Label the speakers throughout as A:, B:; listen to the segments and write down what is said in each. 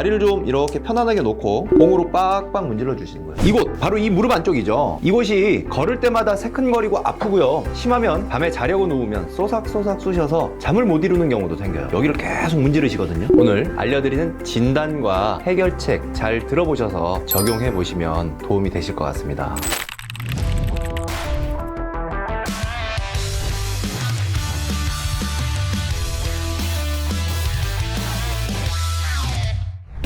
A: 다리를 좀 이렇게 편안하게 놓고 공으로 빡빡 문질러 주시는 거예요. 이곳 바로 이 무릎 안쪽이죠. 이곳이 걸을 때마다 새큰거리고 아프고요. 심하면 밤에 자려고 누우면 쏘삭쏘삭 쑤셔서 잠을 못 이루는 경우도 생겨요. 여기를 계속 문지르시거든요. 오늘 알려드리는 진단과 해결책 잘 들어보셔서 적용해 보시면 도움이 되실 것 같습니다.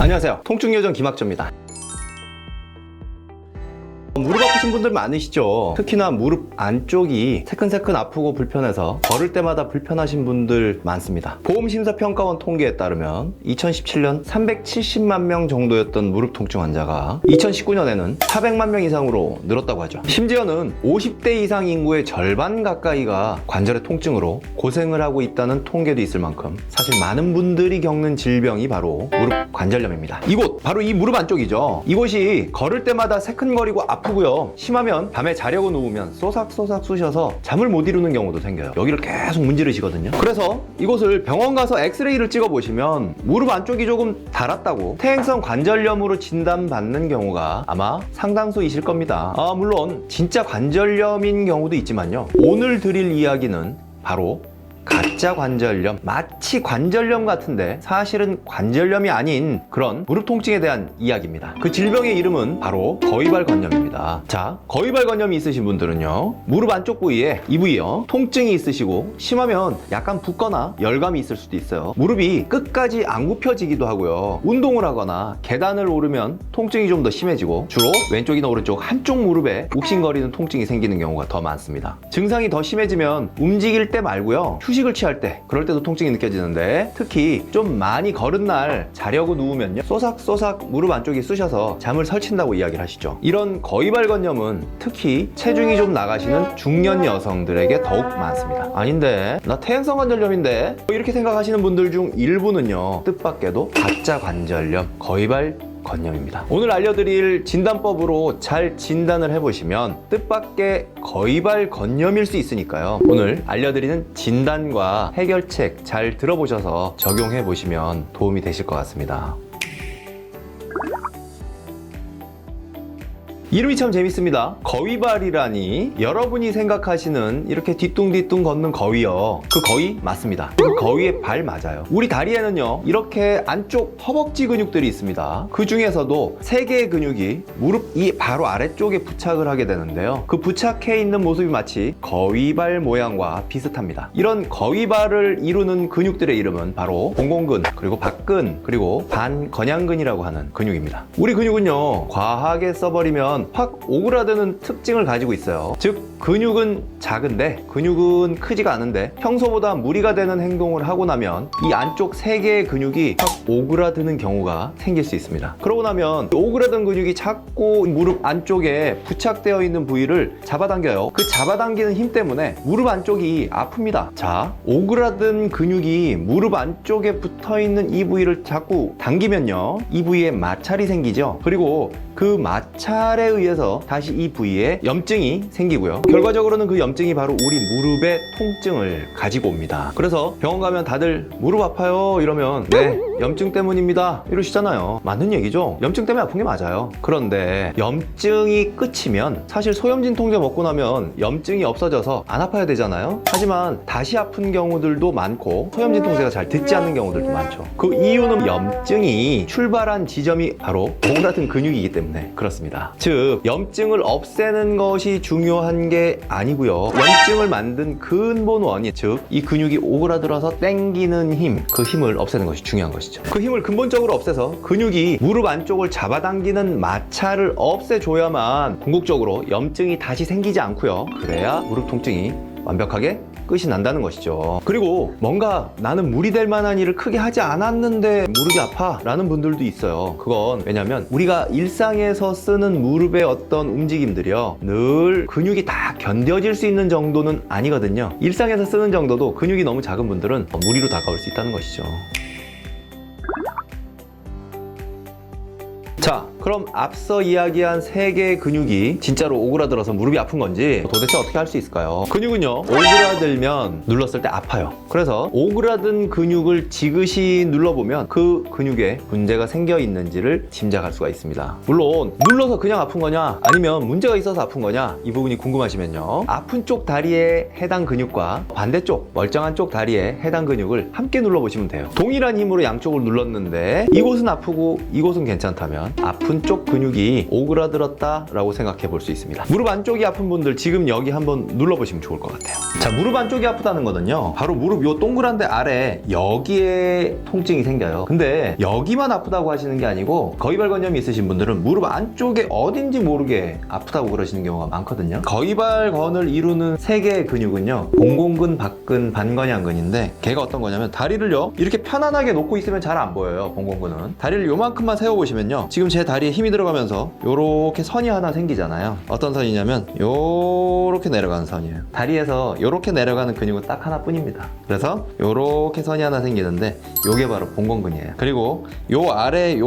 A: 안녕하세요. 통증요정 김학조입니다. 아프신 분들 많으시죠? 특히나 무릎 안쪽이 새끈새끈 아프고 불편해서 걸을 때마다 불편하신 분들 많습니다. 보험심사평가원 통계에 따르면 2017년 370만 명 정도였던 무릎 통증 환자가 2019년에는 400만 명 이상으로 늘었다고 하죠. 심지어는 50대 이상 인구의 절반 가까이가 관절의 통증으로 고생을 하고 있다는 통계도 있을 만큼 사실 많은 분들이 겪는 질병이 바로 무릎 관절염입니다. 이곳 바로 이 무릎 안쪽이죠. 이곳이 걸을 때마다 새끈거리고 아프고요. 심하면 밤에 자려고 누우면 쏘삭쏘삭 쑤셔서 잠을 못 이루는 경우도 생겨요. 여기를 계속 문지르시거든요. 그래서 이곳을 병원 가서 엑스레이를 찍어 보시면 무릎 안쪽이 조금 닳았다고 퇴행성 관절염으로 진단받는 경우가 아마 상당수이실 겁니다. 아, 물론 진짜 관절염인 경우도 있지만요. 오늘 드릴 이야기는 바로 가짜 관절염, 마치 관절염 같은데 사실은 관절염이 아닌 그런 무릎 통증에 대한 이야기입니다. 그 질병의 이름은 바로 거위발건염입니다. 자, 거위발건염이 있으신 분들은요, 무릎 안쪽 부위에 이 부위요, 통증이 있으시고 심하면 약간 붓거나 열감이 있을 수도 있어요. 무릎이 끝까지 안 굽혀지기도 하고요. 운동을 하거나 계단을 오르면 통증이 좀 더 심해지고 주로 왼쪽이나 오른쪽 한쪽 무릎에 욱신거리는 통증이 생기는 경우가 더 많습니다. 증상이 더 심해지면 움직일 때 말고요. 휴식 을 취할 때 그럴 때도 통증이 느껴지는데 특히 좀 많이 걸은 날 자려고 누우면요. 쏘삭쏘삭 무릎 안쪽이 쑤셔서 잠을 설친다고 이야기를 하시죠. 이런 거위발건염은 특히 체중이 좀 나가시는 중년 여성들에게 더욱 많습니다. 아닌데 나 퇴행성 관절염인데 뭐 이렇게 생각하시는 분들 중 일부는요. 뜻밖에도 가짜 관절염, 거위발 건염입니다. 오늘 알려드릴 진단법으로 잘 진단을 해보시면 뜻밖의 거의발 건염일 수 있으니까요. 오늘 알려드리는 진단과 해결책 잘 들어보셔서 적용해 보시면 도움이 되실 것 같습니다. 이름이 참 재밌습니다. 거위발이라니 여러분이 생각하시는 이렇게 뒤뚱뒤뚱 걷는 거위요. 그 거위 맞습니다. 그 거위의 발 맞아요. 우리 다리에는요 이렇게 안쪽 허벅지 근육들이 있습니다. 그 중에서도 세 개의 근육이 무릎 이 바로 아래쪽에 부착을 하게 되는데요. 그 부착해 있는 모습이 마치 거위발 모양과 비슷합니다. 이런 거위발을 이루는 근육들의 이름은 바로 공공근 그리고 박근 그리고 반건양근이라고 하는 근육입니다. 우리 근육은요 과하게 써버리면 확 오그라드는 특징을 가지고 있어요. 즉 근육은 작은데 근육은 크지가 않은데 평소보다 무리가 되는 행동을 하고 나면 이 안쪽 세 개의 근육이 확 오그라드는 경우가 생길 수 있습니다. 그러고 나면 오그라든 근육이 자꾸 무릎 안쪽에 부착되어 있는 부위를 잡아당겨요. 그 잡아당기는 힘 때문에 무릎 안쪽이 아픕니다. 자, 오그라든 근육이 무릎 안쪽에 붙어 있는 이 부위를 자꾸 당기면요. 이 부위에 마찰이 생기죠. 그리고 그 마찰에 의해서 다시 이 부위에 염증이 생기고요. 결과적으로는 그 염증이 바로 우리 무릎의 통증을 가지고 옵니다. 그래서 병원 가면 다들 무릎 아파요 이러면 네 염증 때문입니다 이러시잖아요. 맞는 얘기죠. 염증 때문에 아픈 게 맞아요. 그런데 염증이 끝이면 사실 소염진 통제 먹고 나면 염증이 없어져서 안 아파야 되잖아요. 하지만 다시 아픈 경우들도 많고 소염진 통제가 잘 듣지 않는 경우들도 많죠. 그 이유는 염증이 출발한 지점이 바로 오그라든 근육이기 때문에 그렇습니다. 즉 염증을 없애는 것이 중요한 게 아니고요. 염증을 만든 근본 원인, 즉 이 근육이 오그라들어서 땡기는 힘, 그 힘을 없애는 것이 중요한 것이죠. 그 힘을 근본적으로 없애서 근육이 무릎 안쪽을 잡아당기는 마찰을 없애줘야만 궁극적으로 염증이 다시 생기지 않고요. 그래야 무릎 통증이 완벽하게 끝이 난다는 것이죠. 그리고 뭔가 나는 무리 될 만한 일을 크게 하지 않았는데 무릎이 아파 라는 분들도 있어요. 그건 왜냐면 우리가 일상에서 쓰는 무릎의 어떤 움직임들이요. 늘 근육이 다 견뎌질 수 있는 정도는 아니거든요. 일상에서 쓰는 정도도 근육이 너무 작은 분들은 무리로 다가올 수 있다는 것이죠. 자, 그럼 앞서 이야기한 세 개의 근육이 진짜로 오그라들어서 무릎이 아픈 건지 도대체 어떻게 할 수 있을까요? 근육은요, 오그라들면 눌렀을 때 아파요. 그래서 오그라든 근육을 지그시 눌러보면 그 근육에 문제가 생겨 있는지를 짐작할 수가 있습니다. 물론, 눌러서 그냥 아픈 거냐, 아니면 문제가 있어서 아픈 거냐, 이 부분이 궁금하시면요. 아픈 쪽 다리에 해당 근육과 반대쪽, 멀쩡한 쪽 다리에 해당 근육을 함께 눌러보시면 돼요. 동일한 힘으로 양쪽을 눌렀는데 이곳은 아프고 이곳은 괜찮다면 아픈 쪽 근육이 오그라들었다 라고 생각해 볼 수 있습니다. 무릎 안쪽이 아픈 분들 지금 여기 한번 눌러보시면 좋을 것 같아요. 자, 무릎 안쪽이 아프다는 거는요. 바로 무릎 요 동그란 데 아래 여기에 통증이 생겨요. 근데 여기만 아프다고 하시는 게 아니고 거위발건염이 있으신 분들은 무릎 안쪽에 어딘지 모르게 아프다고 그러시는 경우가 많거든요. 거위발건을 이루는 세 개의 근육은요. 공공근, 박근, 반건양근인데 걔가 어떤 거냐면 다리를요. 이렇게 편안하게 놓고 있으면 잘 안 보여요. 공공근은. 다리를 요만큼만 세워 보시면요. 지금 제 다리 에 힘이 들어가면서 요렇게 선이 하나 생기잖아요. 어떤 선이냐면 요렇게 내려가는 선이에요. 다리에서 요렇게 내려가는 근육은 딱 하나뿐입니다. 그래서 요렇게 선이 하나 생기는데 요게 바로 봉건근이에요. 그리고 요 아래 요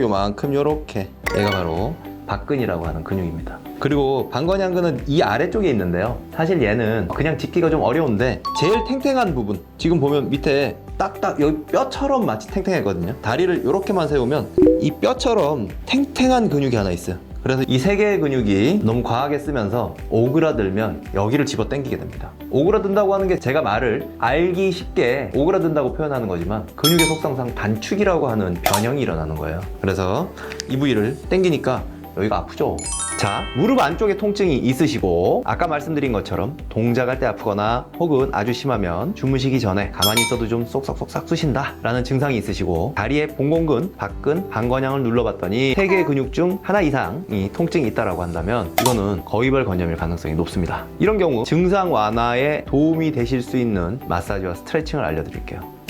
A: 요만큼 요렇게 얘가 바로 박근이라고 하는 근육입니다. 그리고 방건양근은 이 아래쪽에 있는데요. 사실 얘는 그냥 짚기가 좀 어려운데 제일 탱탱한 부분 지금 보면 밑에 딱딱 여기 뼈처럼 마치 탱탱하거든요. 다리를 이렇게만 세우면 이 뼈처럼 탱탱한 근육이 하나 있어요. 그래서 이 세 개의 근육이 너무 과하게 쓰면서 오그라들면 여기를 집어 당기게 됩니다. 오그라든다고 하는 게 제가 말을 알기 쉽게 오그라든다고 표현하는 거지만 근육의 속성상 단축이라고 하는 변형이 일어나는 거예요. 그래서 이 부위를 당기니까 여기가 아프죠? 자, 무릎 안쪽에 통증이 있으시고 아까 말씀드린 것처럼 동작할 때 아프거나 혹은 아주 심하면 주무시기 전에 가만히 있어도 좀 쏙쏙쏙 쑤신다 라는 증상이 있으시고 다리에 봉공근, 박근, 방건양을 눌러봤더니 세 개의 근육 중 하나 이상이 통증이 있다라고 한다면 이거는 거위발 건염일 가능성이 높습니다. 이런 경우 증상 완화에 도움이 되실 수 있는 마사지와 스트레칭을 알려드릴게요.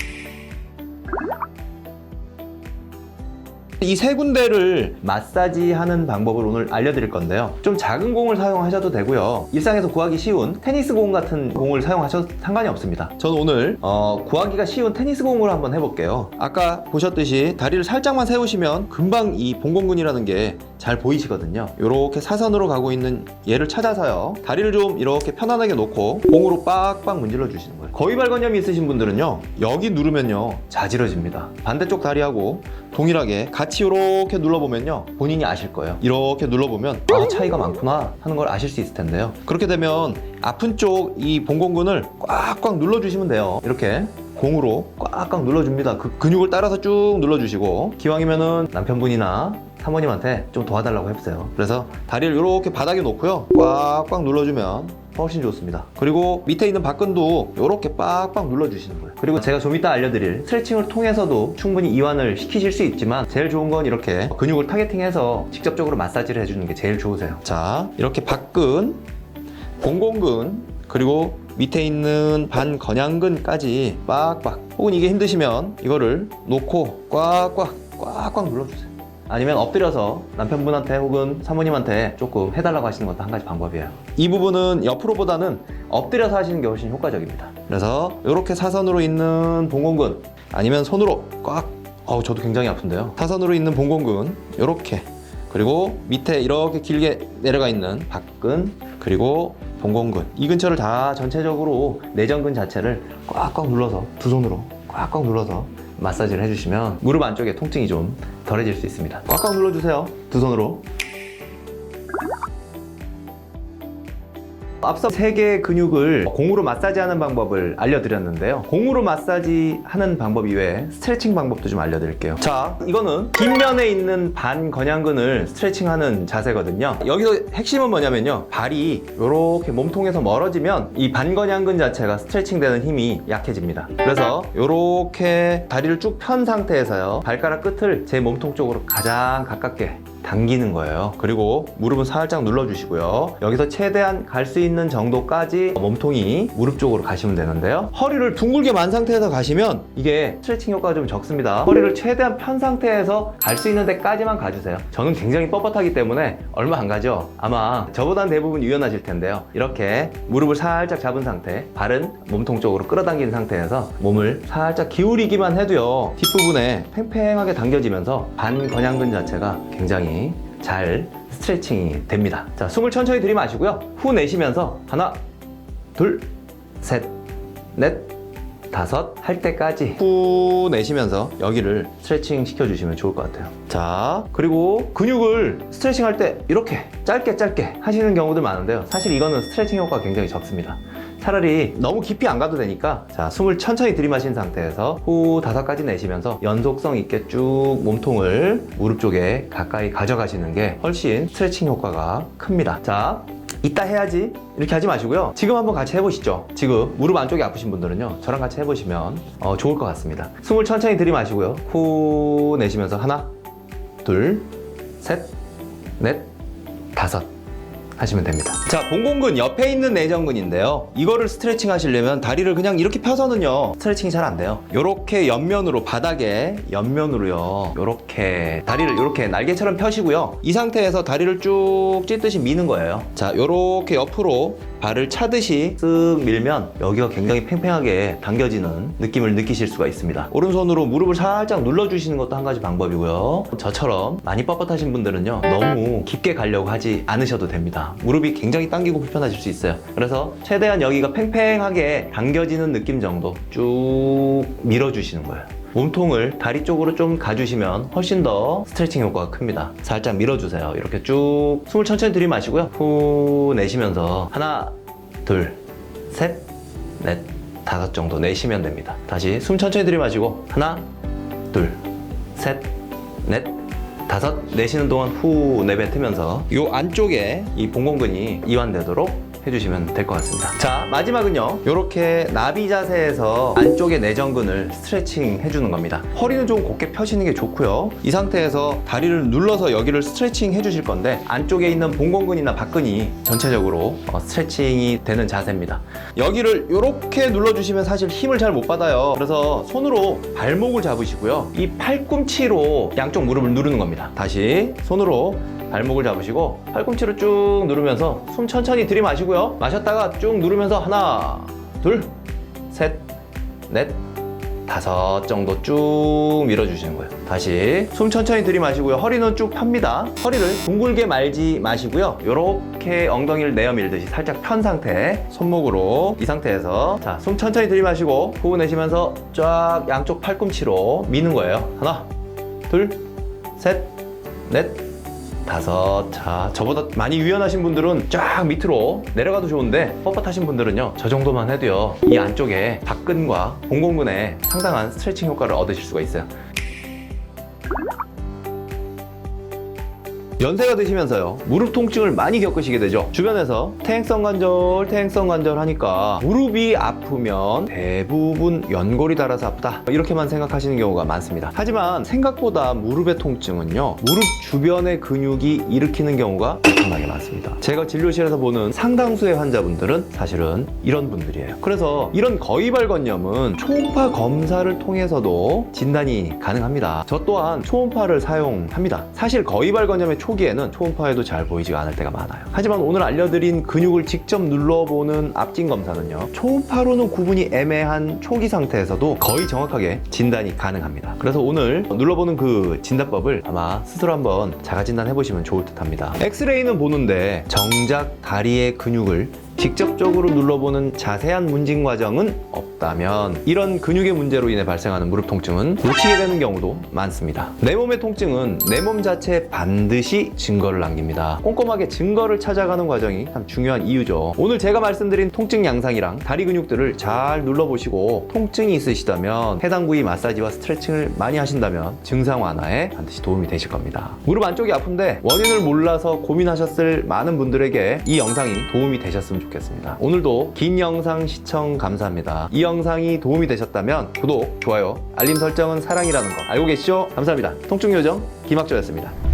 A: 이 세 군데를 마사지하는 방법을 오늘 알려드릴 건데요. 좀 작은 공을 사용하셔도 되고요. 일상에서 구하기 쉬운 테니스 공 같은 공을 사용하셔도 상관이 없습니다. 저는 오늘 어, 구하기가 쉬운 테니스 공으로 한번 해볼게요. 아까 보셨듯이 다리를 살짝만 세우시면 금방 이 봉공근이라는 게 잘 보이시거든요. 이렇게 사선으로 가고 있는 얘를 찾아서요. 다리를 좀 이렇게 편안하게 놓고 공으로 빡빡 문질러 주시는 거예요. 거위 발건염이 있으신 분들은요. 여기 누르면요. 자지러집니다. 반대쪽 다리하고 동일하게 같이 이렇게 눌러보면요. 본인이 아실 거예요. 이렇게 눌러보면 아 차이가 많구나 하는 걸 아실 수 있을 텐데요. 그렇게 되면 아픈 쪽 이 봉공근을 꽉꽉 눌러주시면 돼요. 이렇게 공으로 꽉꽉 눌러줍니다. 그 근육을 따라서 쭉 눌러주시고 기왕이면은 남편분이나 사모님한테 좀 도와달라고 해보세요. 그래서 다리를 이렇게 바닥에 놓고요. 꽉꽉 눌러주면 훨씬 좋습니다. 그리고 밑에 있는 박근도 이렇게 빡빡 눌러주시는 거예요. 그리고 제가 좀 이따 알려드릴 스트레칭을 통해서도 충분히 이완을 시키실 수 있지만 제일 좋은 건 이렇게 근육을 타겟팅해서 직접적으로 마사지를 해주는 게 제일 좋으세요. 자, 이렇게 박근, 공공근, 그리고 밑에 있는 반건양근까지 빡빡 혹은 이게 힘드시면 이거를 놓고 꽉꽉 꽉꽉 눌러주세요. 아니면 엎드려서 남편분한테 혹은 사모님한테 조금 해달라고 하시는 것도 한 가지 방법이에요. 이 부분은 옆으로보다는 엎드려서 하시는 게 훨씬 효과적입니다. 그래서 이렇게 사선으로 있는 봉공근 아니면 손으로 꽉 어우 저도 굉장히 아픈데요. 사선으로 있는 봉공근 이렇게 그리고 밑에 이렇게 길게 내려가 있는 박근 그리고 봉공근 이 근처를 다 전체적으로 내전근 자체를 꽉꽉 눌러서 두 손으로 꽉꽉 눌러서 마사지를 해주시면 무릎 안쪽에 통증이 좀 덜해질 수 있습니다. 꽉꽉 눌러주세요. 두 손으로. 앞서 세 개의 근육을 공으로 마사지하는 방법을 알려드렸는데요. 공으로 마사지하는 방법 이외에 스트레칭 방법도 좀 알려드릴게요. 자, 이거는 뒷면에 있는 반건양근을 스트레칭하는 자세거든요. 여기서 핵심은 뭐냐면요. 발이 이렇게 몸통에서 멀어지면 이 반건양근 자체가 스트레칭되는 힘이 약해집니다. 그래서 이렇게 다리를 쭉 편 상태에서요. 발가락 끝을 제 몸통 쪽으로 가장 가깝게 당기는 거예요. 그리고 무릎은 살짝 눌러주시고요. 여기서 최대한 갈 수 있는 정도까지 몸통이 무릎 쪽으로 가시면 되는데요. 허리를 둥글게 만 상태에서 가시면 이게 스트레칭 효과가 좀 적습니다. 허리를 최대한 편 상태에서 갈 수 있는 데까지만 가주세요. 저는 굉장히 뻣뻣하기 때문에 얼마 안 가죠. 아마 저보단 대부분 유연하실 텐데요. 이렇게 무릎을 살짝 잡은 상태, 발은 몸통 쪽으로 끌어당긴 상태에서 몸을 살짝 기울이기만 해도요. 뒷부분에 팽팽하게 당겨지면서 반건양근 자체가 굉장히 잘 스트레칭이 됩니다. 자, 숨을 천천히 들이마시고요. 후 내쉬면서 하나, 둘, 셋, 넷, 다섯 할 때까지 후 내쉬면서 여기를 스트레칭 시켜주시면 좋을 것 같아요. 자, 그리고 근육을 스트레칭 할 때 이렇게 짧게 짧게 하시는 경우들 많은데요. 사실 이거는 스트레칭 효과가 굉장히 적습니다. 차라리 너무 깊이 안 가도 되니까 자 숨을 천천히 들이마신 상태에서 후 다섯 가지 내쉬면서 연속성 있게 쭉 몸통을 무릎 쪽에 가까이 가져가시는 게 훨씬 스트레칭 효과가 큽니다. 자 이따 해야지. 이렇게 하지 마시고요. 지금 한번 같이 해보시죠. 지금 무릎 안쪽이 아프신 분들은요. 저랑 같이 해보시면 어, 좋을 것 같습니다. 숨을 천천히 들이마시고요. 후 내쉬면서 하나 둘 셋 넷 다섯 하시면 됩니다. 자, 봉공근 옆에 있는 내전근인데요. 이거를 스트레칭 하시려면 다리를 그냥 이렇게 펴서는요. 스트레칭이 잘 안 돼요. 요렇게 옆면으로 바닥에 옆면으로요. 요렇게 다리를 요렇게 날개처럼 펴시고요. 이 상태에서 다리를 쭉 찢듯이 미는 거예요. 자, 요렇게 옆으로 발을 차듯이 쓱 밀면 여기가 굉장히 팽팽하게 당겨지는 느낌을 느끼실 수가 있습니다. 오른손으로 무릎을 살짝 눌러주시는 것도 한 가지 방법이고요. 저처럼 많이 뻣뻣하신 분들은요. 너무 깊게 가려고 하지 않으셔도 됩니다. 무릎이 굉장히 당기고 불편하실 수 있어요. 그래서 최대한 여기가 팽팽하게 당겨지는 느낌 정도 쭉 밀어주시는 거예요. 몸통을 다리 쪽으로 좀 가주시면 훨씬 더 스트레칭 효과가 큽니다. 살짝 밀어주세요. 이렇게 쭉 숨을 천천히 들이마시고요. 후 내쉬면서 하나, 둘, 셋, 넷, 다섯 정도 내쉬면 됩니다. 다시 숨 천천히 들이마시고 하나, 둘, 셋, 넷, 다섯 내쉬는 동안 후 내뱉으면서 이 안쪽에 이 봉공근이 이완되도록 해주시면 될 것 같습니다. 자 마지막은요. 이렇게 나비 자세에서 안쪽의 내전근을 스트레칭 해주는 겁니다. 허리는 좀 곧게 펴시는 게 좋고요. 이 상태에서 다리를 눌러서 여기를 스트레칭 해주실 건데 안쪽에 있는 봉공근이나 박근이 전체적으로 어, 스트레칭이 되는 자세입니다. 여기를 이렇게 눌러주시면 사실 힘을 잘 못 받아요. 그래서 손으로 발목을 잡으시고요. 이 팔꿈치로 양쪽 무릎을 누르는 겁니다. 다시 손으로 발목을 잡으시고 팔꿈치로 쭉 누르면서 숨 천천히 들이마시고요. 마셨다가 쭉 누르면서 하나, 둘, 셋, 넷, 다섯 정도 쭉 밀어주시는 거예요. 다시 숨 천천히 들이마시고요. 허리는 쭉 펴니다. 허리를 둥글게 말지 마시고요. 이렇게 엉덩이를 내어 밀듯이 살짝 편 상태 손목으로 이 상태에서 자 숨 천천히 들이마시고 후 내쉬면서 쫙 양쪽 팔꿈치로 미는 거예요. 하나, 둘, 셋, 넷, 다섯. 자, 저보다 많이 유연하신 분들은 쫙 밑으로 내려가도 좋은데 뻣뻣하신 분들은요, 저 정도만 해도요, 이 안쪽에 박근과 봉공근에 상당한 스트레칭 효과를 얻으실 수가 있어요. 연세가 드시면서요 무릎 통증을 많이 겪으시게 되죠. 주변에서 퇴행성 관절 퇴행성 관절 하니까 무릎이 아프면 대부분 연골이 닳아서 아프다. 이렇게만 생각하시는 경우가 많습니다. 하지만 생각보다 무릎의 통증은요 무릎 주변의 근육이 일으키는 경우가 엄청나게 많습니다. 제가 진료실에서 보는 상당수의 환자분들은 사실은 이런 분들이에요. 그래서 이런 거위발건염은 초음파 검사를 통해서도 진단이 가능합니다. 저 또한 초음파를 사용합니다. 사실 거위발건염의 초 기에는 초음파에도 잘 보이지 않을 때가 많아요. 하지만 오늘 알려드린 근육을 직접 눌러보는 압진 검사는요. 초음파로는 구분이 애매한 초기 상태에서도 거의 정확하게 진단이 가능합니다. 그래서 오늘 눌러보는 그 진단법을 아마 스스로 한번 자가 진단해 보시면 좋을 듯합니다. 엑스레이는 보는데 정작 다리의 근육을 직접적으로 눌러보는 자세한 문진 과정은 없다면 이런 근육의 문제로 인해 발생하는 무릎 통증은 놓치게 되는 경우도 많습니다. 내 몸의 통증은 내 몸 자체에 반드시 증거를 남깁니다. 꼼꼼하게 증거를 찾아가는 과정이 참 중요한 이유죠. 오늘 제가 말씀드린 통증 양상이랑 다리 근육들을 잘 눌러보시고 통증이 있으시다면 해당 부위 마사지와 스트레칭을 많이 하신다면 증상 완화에 반드시 도움이 되실 겁니다. 무릎 안쪽이 아픈데 원인을 몰라서 고민하셨을 많은 분들에게 이 영상이 도움이 되셨으면 좋겠습니다. 오늘도 긴 영상 시청 감사합니다. 이 영상이 도움이 되셨다면 구독, 좋아요, 알림 설정은 사랑이라는 거 알고 계시죠? 감사합니다. 통증 요정 김학조였습니다.